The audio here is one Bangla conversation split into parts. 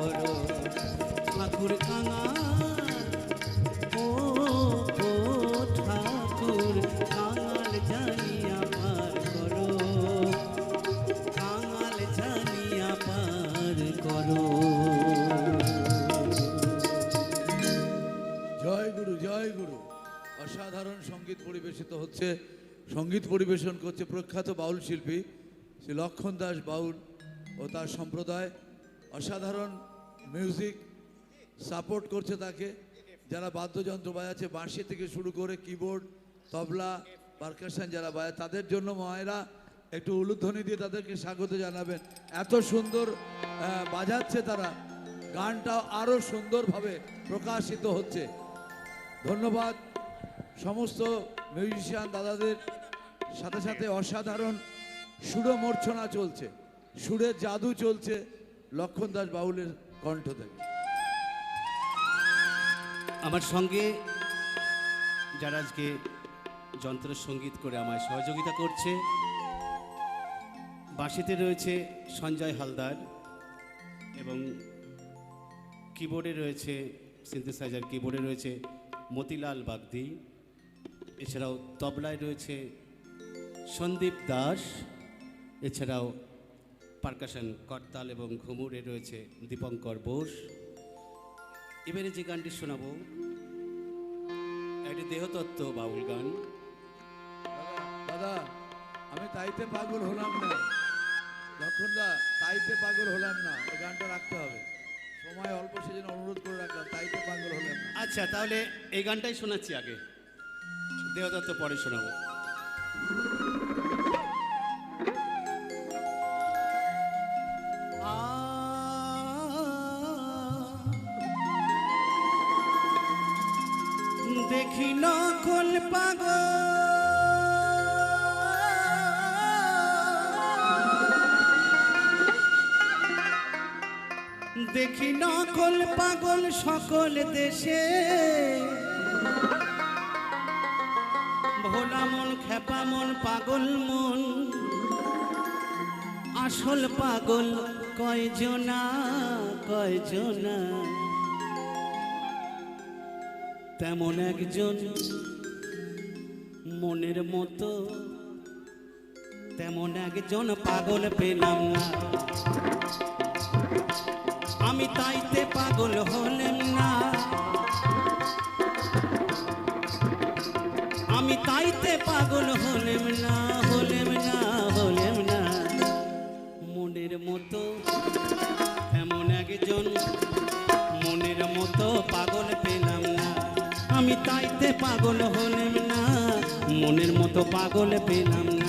করো ঠাকুর ঠাকুর করো। করো। অসাধারণ সংগীত পরিবেশিত হচ্ছে। সংগীত পরিবেশন করছে প্রখ্যাত বাউল শিল্পী শ্রী লক্ষণ দাস বাউল ও তার সম্প্রদায়। অসাধারণ মিউজিক সাপোর্ট করছে তাকে। যারা বাদ্যযন্ত্র বাজাচ্ছে, বাঁশি থেকে শুরু করে কিবোর্ড তবলা পারকাশন যারা বাজায় তাদের জন্য মায়েরা একটু উলুধ্বনি দিয়ে তাদেরকে স্বাগত জানাবেন। এত সুন্দর বাজাচ্ছে তারা। গানটা আরও সুন্দরভাবে প্রকাশিত হচ্ছে। ধন্যবাদ সমস্ত মিউজিশিয়ান দাদাদের। সাথে সাথে অসাধারণ সুরো মূর্ছনা চলছে। সুরের জাদু চলছে লক্ষণ দাস বাউলের কণ্ঠ থেকে আমার সঙ্গে যারা আজকে যন্ত্র সংগীত করে আমায় সহযোগিতা করছে, বাঁশিতে রয়েছে সঞ্জয় হালদার এবং কিবোর্ডে রয়েছে সিনথেসাইজার কিবোর্ডে রয়েছে মতিলাল বাগদি। এছাড়াও তবলায় রয়েছে সন্দীপ দাস, এছাড়াও পারকাশন করতাল এবং ঘুমুরে রয়েছে দীপঙ্কর বোস। এবারে যে গানটি শোনাবো একটি দেহতত্ত্ব বাউল গান। দাদা আমি তাইতে পাগল হলাম না। লক্ষণ দা তাইতে পাগল হলাম না। এই গানটা রাখতে হবে। সময় অল্প সেজন্য অনুরোধ করে রাখলাম তাইতে পাগল হলাম না। আচ্ছা তাহলে এই গানটাই শোনাচ্ছি আগে। দেহতত্ত্ব পরে শোনাবো। দেখি নকল পাগল সকল দেশে। ভোলা মন খেপা মন, পাগল মন। আসল পাগল কয়জনা কয়জনা? তেমন একজন মনের মতো, তেমন একজন পাগল পেলাম না। আমি তাইতে পাগল হলেম না। আমি তাইতে পাগল হলেম না হলেম না হলেম না। মনের মতো এমন একজন, মনের মতো পাগল পেলাম না। আমি তাইতে পাগল হলেম না, মনের মতো পাগল পেলাম না।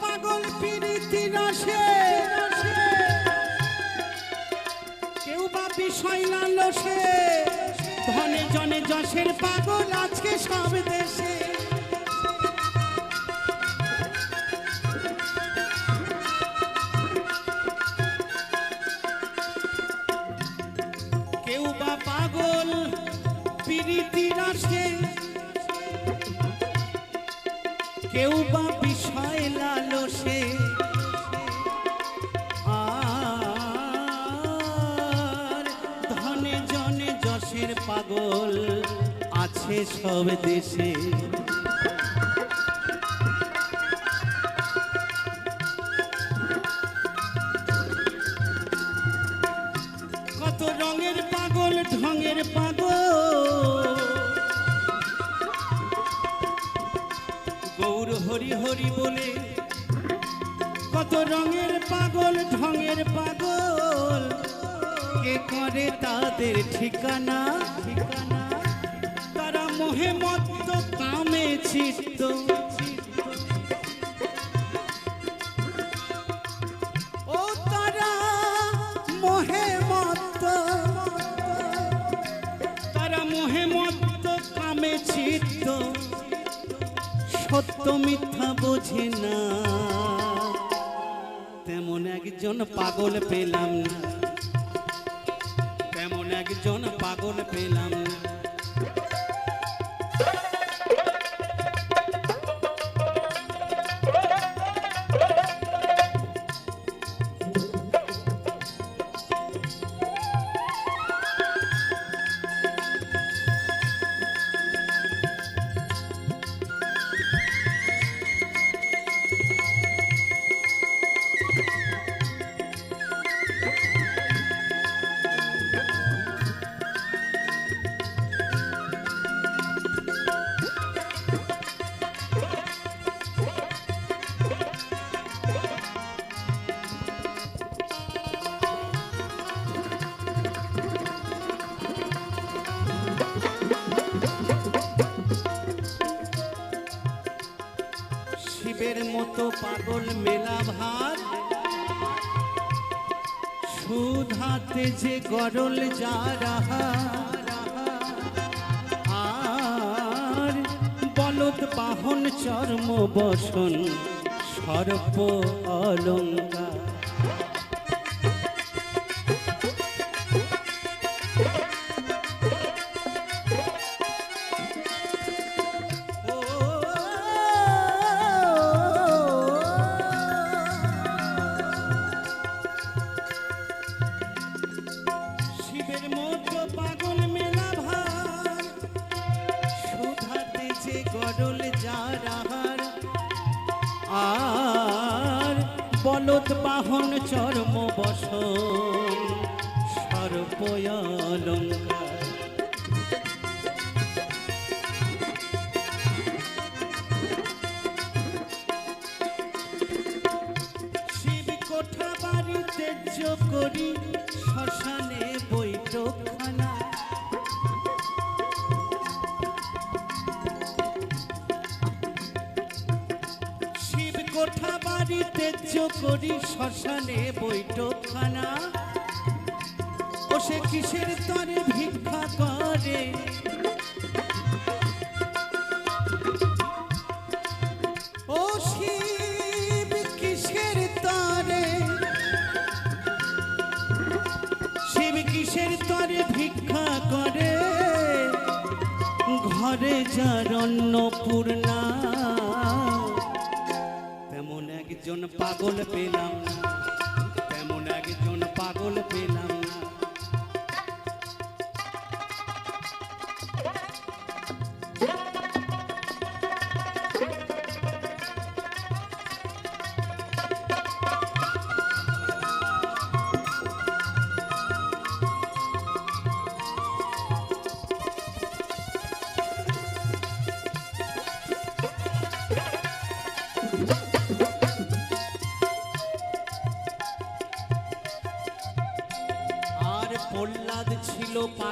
পাগল পিরিতি রসে কেউ বা বিষয় লালসে। ধনে জনে যশের পাগল আজকে সব দেশে। কেউ বা পাগল পিরিতি রসে কেউ বা পাগল আছে সব দেশে। কত রঙের পাগল, ঢঙের পাগল। গৌর হরি হরি বলে, কত রঙের পাগল, ঢঙের পাগল। কে করে তাদের ঠিকানা। ঠিকানা তারা মোহ কামে চিত্ত ও তারা মোহে তারা মোহে কামে চিত্ত সত্য মিথ্যা বোঝে না। তেমন একজন পাগল পেলাম না। একজন পাগল পেলাম। পাগল মেলা ভাত। সুধাতে যে গরল যা রাহা আর বলদ বাহন চর্ম বসন, সর্প অলঙ্কার বলদ বাহন চর্ম বস সর্বয়লঙ্কার শিব কোঠা বাড়িতে করি করি শ্মশানে বৈঠকখানা। ও সে কিসের তরে ভিক্ষা করে? ও শিব, কিসের তরে? শিব কিসের তরে ভিক্ষা করে? ঘরে যার অন্নপূর্ণা একজন পাগল পেলাম। তেমন একজন পাগল পেলাম।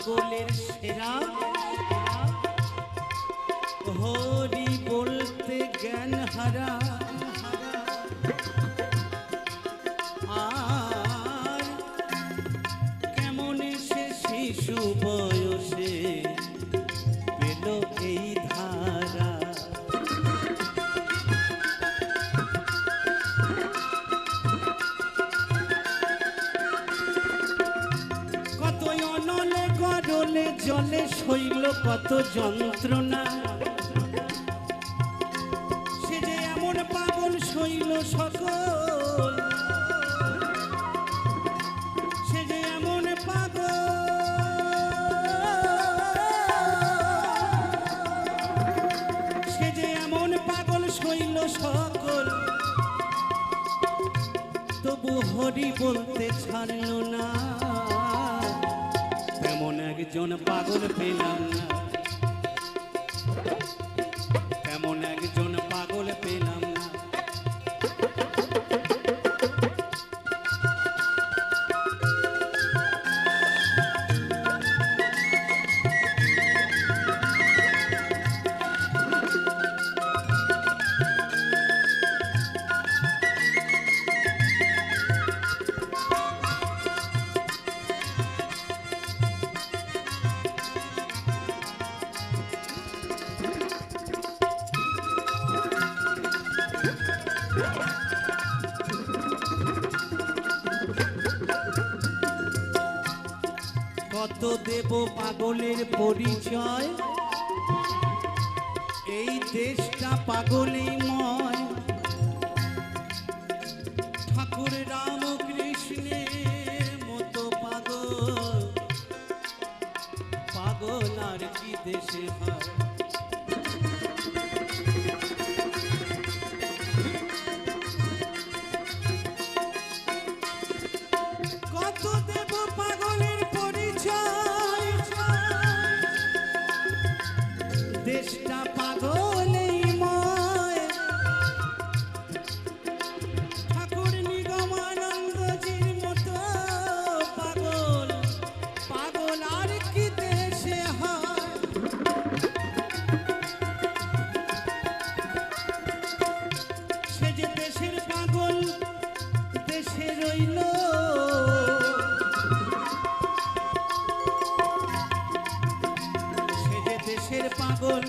পাগলের সেরা। হরি বলতে জ্ঞান হারা। আর কেমন সে শিশু বয়সে কত যন্ত্রণা। সে যে এমন পাগল শৈল সকল। সে যে এমন পাগল। সে যে এমন পাগল শৈল সকল। তবু হরি বলতে ছাড়ল না। তেমন একজন পাগল পেলাম না। তো দেব পাগলের পরিচয়। এই দেশটা পাগলেই ময়। ঠাকুর রাম কৃষ্ণের মতো পাগল। পাগল আর কি দেশে হয়? পাগল।